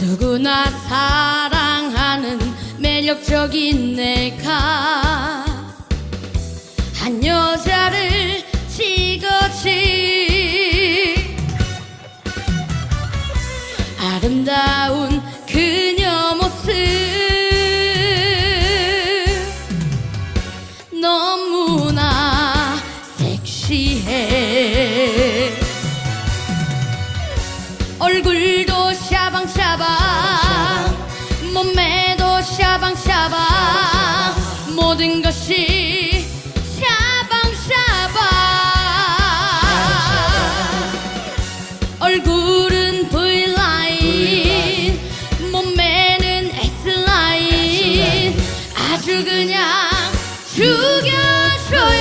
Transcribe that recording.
누구나 사랑하는 매력적인 내가 한 여자를 찍었지. 아름다운 그녀 모습 너무나 섹시해. 얼굴도 샤 샤방 몸매도 샤방샤방. 모든 것이 샤방샤방. 얼굴은 V라인 몸매는 X라인 아주 그냥 죽여줘요.